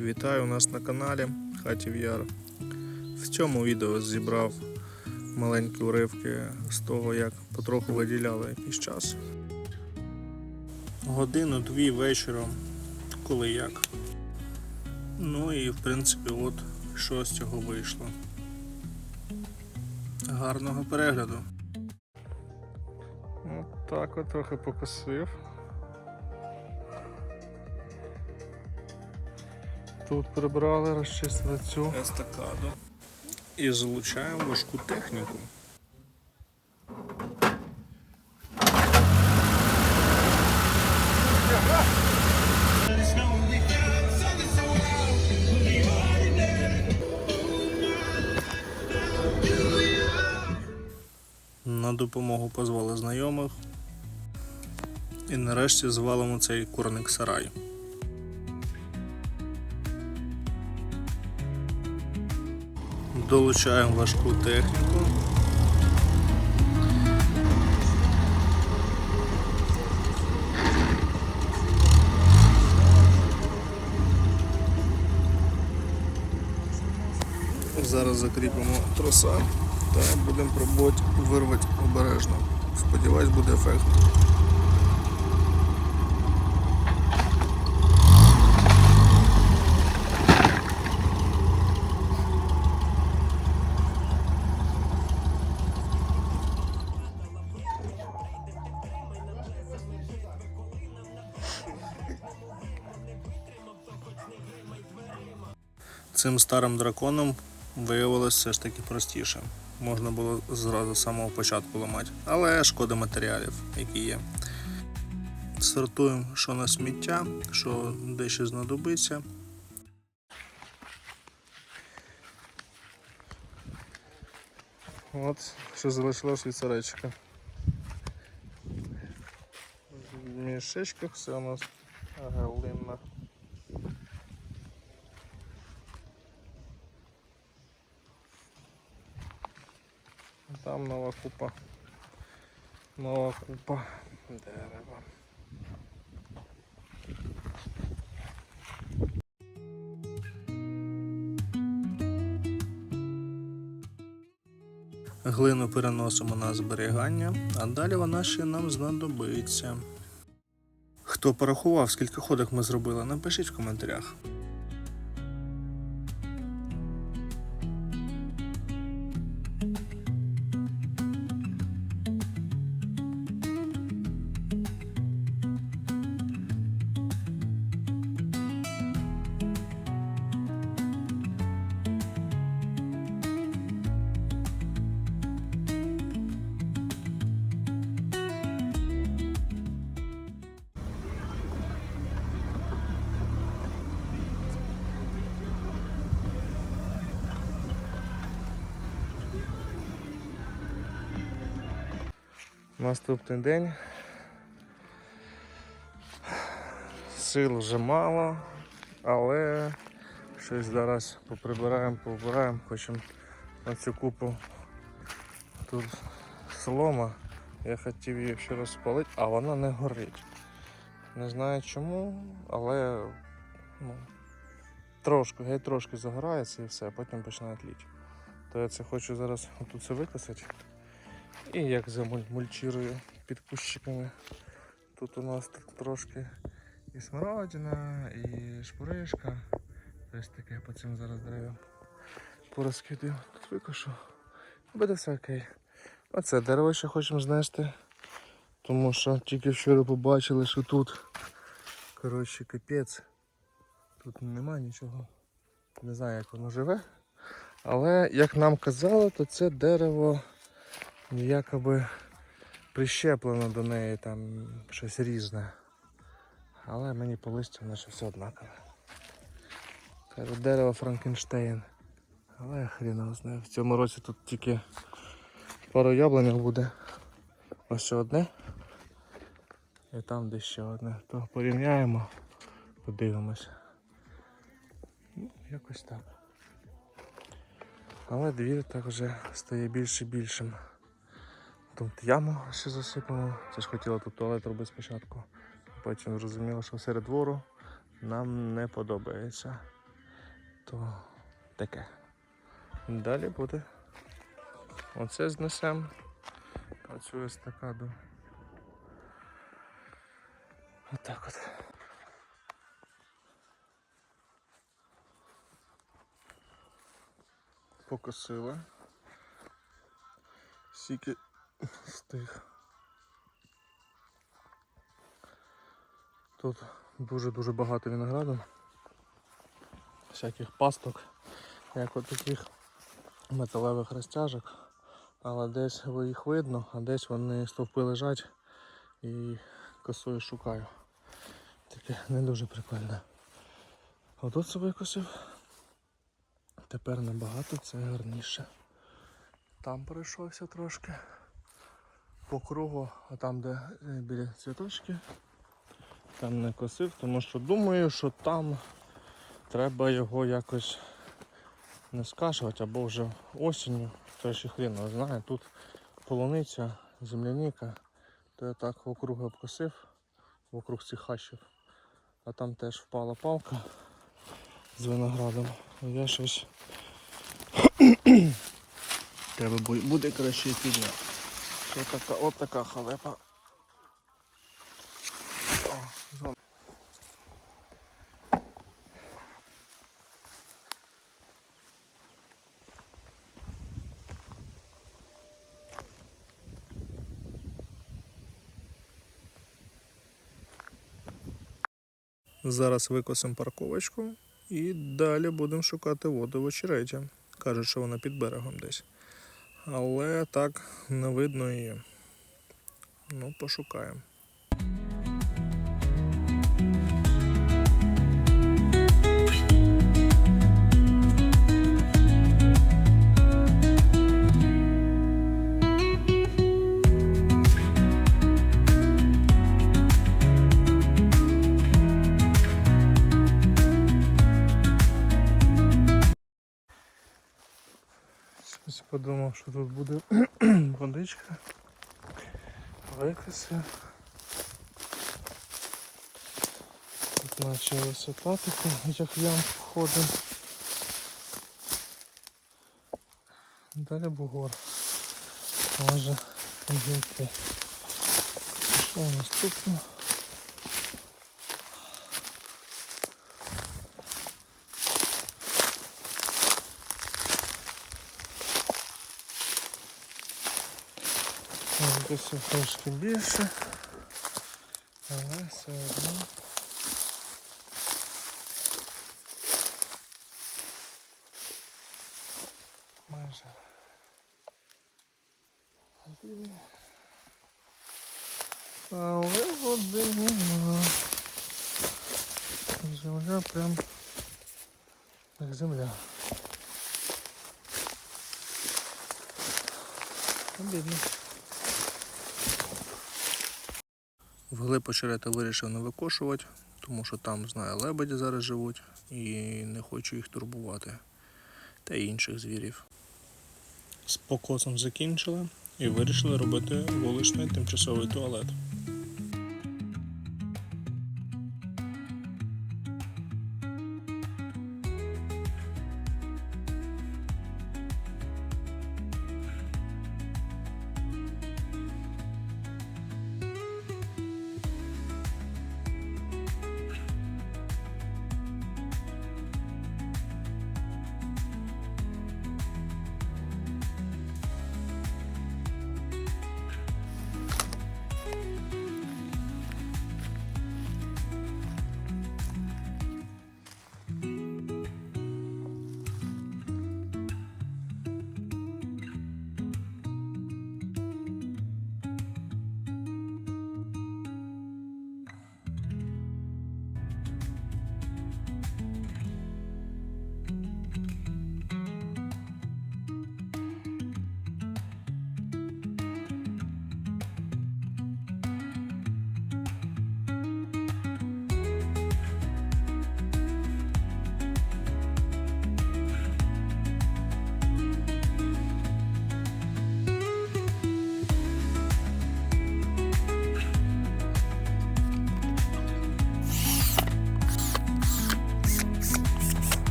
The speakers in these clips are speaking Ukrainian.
Вітаю нас на каналі Хатів Яр. В цьому відео зібрав маленькі уривки з того, як потроху виділяли якийсь час. Годину-дві вечором, коли як. Ну і в принципі, от що з цього вийшло. Гарного перегляду. От так от трохи покосив. Тут прибрали, розчистили цю естакаду. І залучаємо важку техніку. На допомогу позвали знайомих. І нарешті звалимо цей курник сарай. Долучаємо важку техніку. Зараз закріпимо троса та будемо пробувати вирвати обережно. Сподіваюсь, буде ефектно. Цим старим драконом виявилось все ж таки простіше. Можна було зразу з самого початку ламати. Але шкода матеріалів, які є. Сортуємо, що на сміття, що дещо знадобиться. От, що залишилось від царечка. В мішечках все у нас галинна. Там нова купа. Нова купа дерева. Глину переносимо на зберігання, а далі вона ще нам знадобиться. Хто порахував, скільки ходок ми зробили, напишіть в коментарях. Наступний день. Сил вже мало, але щось зараз поприбираємо, побираємо, хочемо на цю купу. Тут солома. Я хотів її ще розпалити, а вона не горить. Не знаю чому, але ну, трошки, геть трошки загорається і все, а потім починає тліти. То я це хочу зараз тут це викосити. І як замульчирую під кущиками. Тут у нас тут трошки і смородина, і шпуришка. Ось таке по цим зараз деревам порозкидаю. Тут викошу. Буде все окей. Оце дерево ще хочемо знести. Тому що тільки вчора побачили, що тут коротше капець. Тут нема нічого. Не знаю як воно живе. Але як нам казали, то це дерево якоби прищеплено до неї там щось різне. Але мені по листю наче все однакове. Каже, дерево Франкенштейн. Але хрін його знає. В цьому році тут тільки пару яблунів буде. Ось ще одне. І там де ще одне. То порівняємо, подивимося. Ну, якось так. Але двір так вже стає більше і більшим. Тут яму ще засипано. Це ж хотіла тут туалет робити спочатку. Потім зрозуміло, що серед двору нам не подобається. то таке. Далі буде. Оце знесемо. Оцю естакаду. Отак от. Покосили. Сіки встиг. Тут дуже-дуже багато винограду. Всяких пасток, як от таких металевих розтяжок. Але десь їх видно, а десь вони стовпи лежать і косою шукаю. Таке не дуже прикольне. Отут це викосив. Тепер набагато це гарніше. Там пройшовся трошки. По кругу, а там, де е, біля цвіточки, там не косив, тому що думаю, що там треба його якось не скашувати або вже осінню, то ще хрін знає. Тут полуниця, земляніка, то я так округи обкосив, вокруг цих хащів. А там теж впала палка з виноградом. Я щось треба буде краще підняти. Що така, от така халепа. Зараз викосимо парковочку і далі будемо шукати воду в очереті. Кажуть, що вона під берегом десь. Але так не видно її. Ну, пошукаємо. Щось подумав, що тут буде водичка. Викоси. Тут наче висота як ям входимо. Далі бугор. Може зійти. Що наступне? Десь трошки більше, але все одно. Майже. Але води нема. Земля прям як земля. Обідно. Вглиб очерета вирішив не викошувати, тому що там, знаю, лебеді зараз живуть і не хочу їх турбувати. Та інших звірів. З покосом закінчили і вирішили робити вуличний тимчасовий туалет.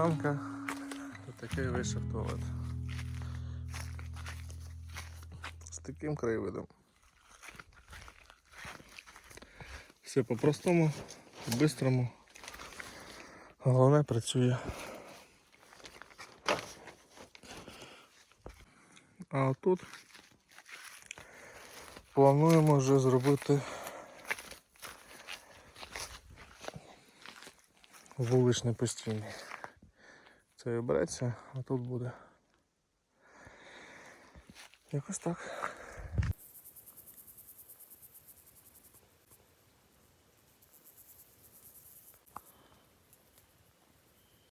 Як Ліванка. Такий вийшов туалет. З таким краєвидом. Все по-простому, по-бистрому. Головне працює. А отут плануємо вже зробити вуличний постійний. Це обереться, а тут буде. Якось так.